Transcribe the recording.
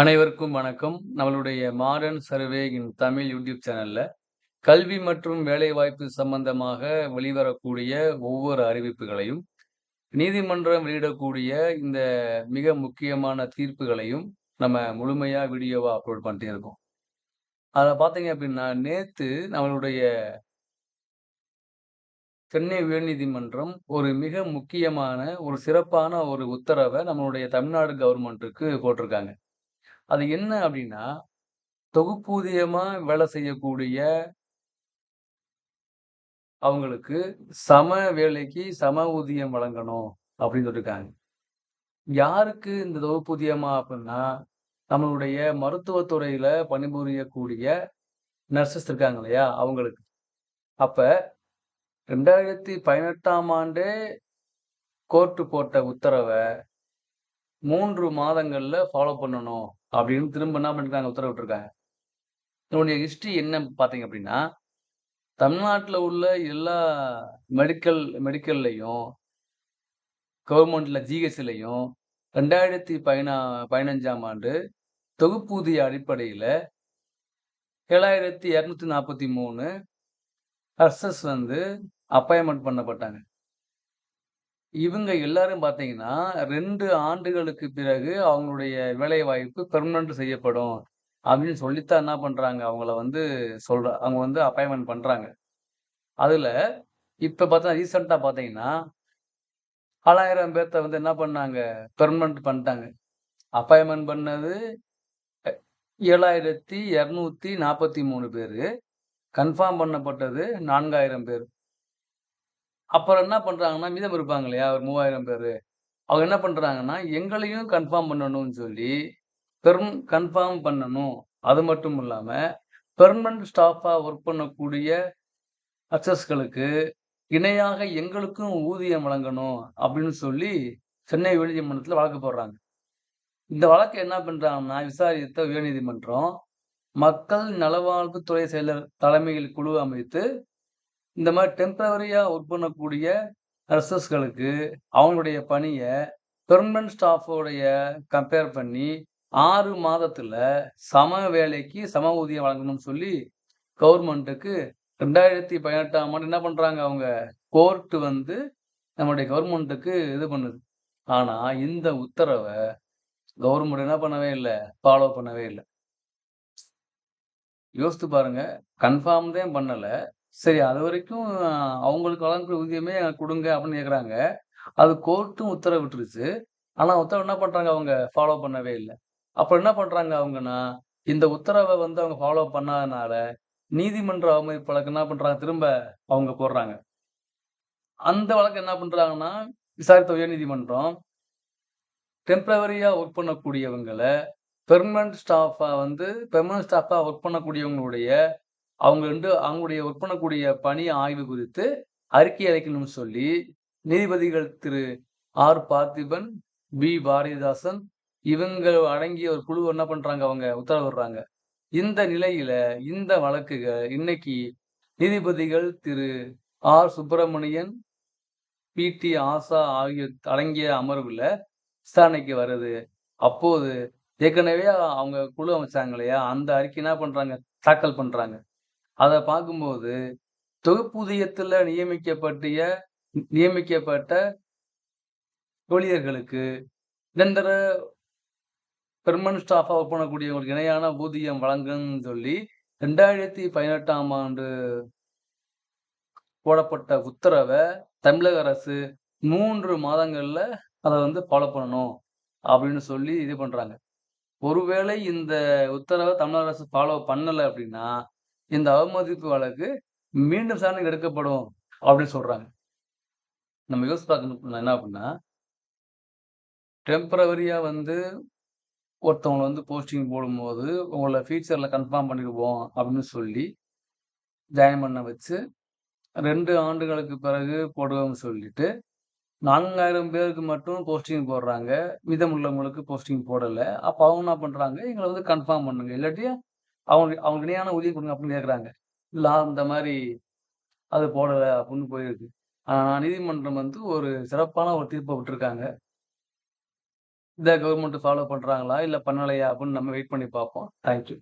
அனைவருக்கும் வணக்கம். நம்மளுடைய modern survey in Tamil YouTube சேனல்ல, கல்வி மற்றும் வேலைவாய்ப்பு சம்பந்தமாக வெளிவரக்கூடிய ஒவ்வொரு அறிவிப்புகளையும், நீதிமன்றம் வெளியிடக்கூடிய இந்த மிக முக்கியமான தீர்ப்புகளையும், நம்ம முழுமையா வீடியோவா அப்லோட் பண்ணிட்டே இருக்கோம். அதில் பார்த்தீங்க அப்படின்னா நேத்து நம்மளுடைய சென்னை உயர்நீதிமன்றம் ஒரு மிக முக்கியமான, ஒரு சிறப்பான ஒரு உத்தரவை நம்மளுடைய தமிழ்நாடு கவர்மெண்ட்டுக்கு போட்டிருக்காங்க. அது என்ன அப்படின்னா தொகுப்பூதியமா வேலை செய்யக்கூடிய அவங்களுக்கு சம வேலைக்கு சம ஊதியம் வழங்கணும் அப்படின்னு சொல்லிருக்காங்க. யாருக்கு இந்த தொகுப்பூதியமா அப்படின்னா நம்மளுடைய மருத்துவத்துறையில பணிபுரியக்கூடிய நர்சஸ் இருக்காங்க இல்லையா? அவங்களுக்கு. அப்ப 2018ஆம் ஆண்டே கோர்ட்டு போட்ட உத்தரவை மூன்று மாதங்களில் ஃபாலோ பண்ணணும் அப்படின்னு திரும்ப என்ன பண்ணிருக்காங்க உத்தரவிட்டுருக்காங்க. இதனுடைய ஹிஸ்ட்ரி என்ன பார்த்தீங்க அப்படின்னா தமிழ்நாட்டில் உள்ள எல்லா மெடிக்கல் மெடிக்கல்லையும் கவர்மெண்ட்டில் ஜிஹெச்லையும் ரெண்டாயிரத்தி பதினா பதினஞ்சாம் ஆண்டு தொகுப்பூதிய அடிப்படையில் ஏழாயிரத்தி இரநூத்தி நாற்பத்தி மூணு நர்சஸ் வந்து அப்பாயின்மெண்ட் பண்ணப்பட்டாங்க. இவங்க எல்லாரும் பார்த்தீங்கன்னா, ரெண்டு ஆண்டுகளுக்கு பிறகு அவங்களுடைய வேலைவாய்ப்பு பெர்மனன்ட் செய்யப்படும். அப்படின்னு சொல்லித்தான் என்ன பண்ணுறாங்க அவங்கள வந்து சொல்ற அவங்க வந்து அப்பாயின்மெண்ட் பண்ணுறாங்க அதில் இப்போ பார்த்தா ரீசெண்டாக பார்த்தீங்கன்னா 4000 பேர்த்த வந்து என்ன பண்ணாங்க, பெர்மனன்ட் பண்ணிட்டாங்க. அப்பாயின்மெண்ட் பண்ணது ஏழாயிரத்தி இரநூத்தி நாற்பத்தி மூணு பேர். கன்ஃபார்ம் பண்ணப்பட்டது நான்காயிரம் பேர். அப்புறம் என்ன பண்ணுறாங்கன்னா மீதம் இருப்பாங்க இல்லையா? ஒரு மூவாயிரம் பேர் அவங்க என்ன பண்ணுறாங்கன்னா எங்களையும் கன்ஃபார்ம் பண்ணணும்னு சொல்லி, பெரும் கன்ஃபார்ம் பண்ணணும். அது மட்டும் இல்லாமல் பெர்மனன்ட் ஸ்டாஃபாக ஒர்க் பண்ணக்கூடிய அக்சஸ்களுக்கு இணையாக எங்களுக்கும் ஊதியம் வழங்கணும் அப்படின்னு சொல்லி, சென்னை உயர்நீதிமன்றத்தில் வழக்கு போடுறாங்க. இந்த வழக்கு என்ன பண்ணுறாங்கன்னா விசாரித்த உயர்நீதிமன்றம், மக்கள் நலவாழ்வுத்துறை செயலர் தலைமையில் குழு அமைத்து, இந்த மாதிரி டெம்பரவரியாக ஒர்க் பண்ணக்கூடிய நர்சஸ்களுக்கு அவங்களுடைய பணியை பெர்மனன்ட் ஸ்டாஃபோடைய கம்பேர் பண்ணி ஆறு மாதத்தில் சம வேலைக்கு சம ஊதியம் வழங்கணும்னு சொல்லி, கவர்மெண்ட்டுக்கு 2018ஆம் ஆண்டு என்ன பண்ணுறாங்க அவங்க, கோர்ட்டு வந்து நம்முடைய கவர்மெண்ட்டுக்கு இது பண்ணுது. ஆனால் இந்த உத்தரவை கவர்மெண்ட் என்ன பண்ணவே இல்லை ஃபாலோ பண்ணவே இல்லை யோசித்து பாருங்க. கன்ஃபார்ம் தான் பண்ணலை சரி அது வரைக்கும் அவங்களுக்கு வழங்கக்கூடிய ஊதியமே கொடுங்க அப்படின்னு கேட்குறாங்க. அது கோர்ட்டும் உத்தரவிட்டுருச்சு. ஆனால் உத்தரவு என்ன பண்றாங்க அவங்க, ஃபாலோ பண்ணவே இல்லை அப்போ என்ன பண்றாங்க அவங்கன்னா, இந்த உத்தரவை வந்து அவங்க ஃபாலோ பண்ணாதனால, நீதிமன்ற அவமதிப்பு வழக்கு என்ன பண்ணுறாங்க திரும்ப அவங்க போடுறாங்க. அந்த வழக்கு என்ன பண்ணுறாங்கன்னா விசாரித்த உயர்நீதிமன்றம் டெம்பரவரியாக ஒர்க் பண்ணக்கூடியவங்கள பெர்மனன்ட் ஸ்டாஃபாக வந்து பெர்மனன்ட் ஸ்டாஃபாக ஒர்க் பண்ணக்கூடியவங்களுடைய அவங்க வந்து அவங்களுடைய ஒர்க் பண்ணக்கூடிய பணி ஆய்வு குறித்து அறிக்கை அளிக்கணும்னு சொல்லி, நீதிபதிகள் திரு ஆர். பார்த்திபன், பி. பாரதிதாசன் இவங்க அடங்கிய ஒரு குழு என்ன பண்றாங்க அவங்க உத்தரவிடுறாங்க. இந்த நிலையில இந்த வழக்குகள் இன்னைக்கு நீதிபதிகள் திரு R. Subramanian, P. D. Asha ஆகியோர் அடங்கிய அமர்வுல விசாரணைக்கு வருது. அப்போது ஏற்கனவே அவங்க குழு அமைச்சாங்க இல்லையா? அந்த அறிக்கை என்ன பண்றாங்க, தாக்கல் பண்றாங்க. அதை பார்க்கும்போது, தொகுப்பூதியத்துல நியமிக்கப்பட்டிய நியமிக்கப்பட்ட ஊழியர்களுக்கு நிரந்தர பெர்மனன்ட் ஸ்டாஃபாக ஒர்க் பண்ணக்கூடியவங்களுக்கு இணையான ஊதியம் வழங்கணும்னு சொல்லி 2018ஆம் ஆண்டு போடப்பட்ட உத்தரவை தமிழக அரசு மூன்று மாதங்கள்ல அத வந்து ஃபாலோ பண்ணணும் அப்படின்னு சொல்லி இது பண்றாங்க. ஒருவேளை இந்த உத்தரவை தமிழக அரசு ஃபாலோ பண்ணலை அப்படின்னா இந்த அவமதிப்பு வழக்கு மீண்டும் விசாரணைக்கு எடுக்கப்படும் அப்படின்னு சொல்றாங்க. நம்ம யோசிச்சு பார்க்கணும் என்ன அப்படின்னா டெம்பரவரியா வந்து ஒருத்தவங்களை வந்து போஸ்டிங் போடும்போது, உங்களை ஃபியூச்சரில் கன்ஃபார்ம் பண்ணிடுவோம் அப்படின்னு சொல்லி, ஜாயின் பண்ண வச்சு ரெண்டு ஆண்டுகளுக்கு பிறகு போடுவோம்னு சொல்லிட்டு, 4000 பேருக்கு மட்டும் போஸ்டிங் போடுறாங்க. மீதமுள்ளவங்களுக்கு போஸ்டிங் போடலை அப்போ அவங்க என்ன பண்ணுறாங்க எங்களை வந்து கன்ஃபார்ம் பண்ணுங்க. இல்லாட்டி அவங்க அவங்களுக்கு இணையான ஊதியம் கொடுங்க அப்படின்னு கேட்குறாங்க. இல்ல அந்த மாதிரி அது போடலை அப்படின்னு போயிருக்கு. ஆனால் நீதிமன்றம் வந்து ஒரு சிறப்பான ஒரு தீர்ப்பை விட்டுருக்காங்க. இத கவர்மெண்ட் ஃபாலோ பண்றாங்களா? இல்ல பண்ணலையா? அப்படின்னு நம்ம வெயிட் பண்ணி பார்ப்போம். Thank you.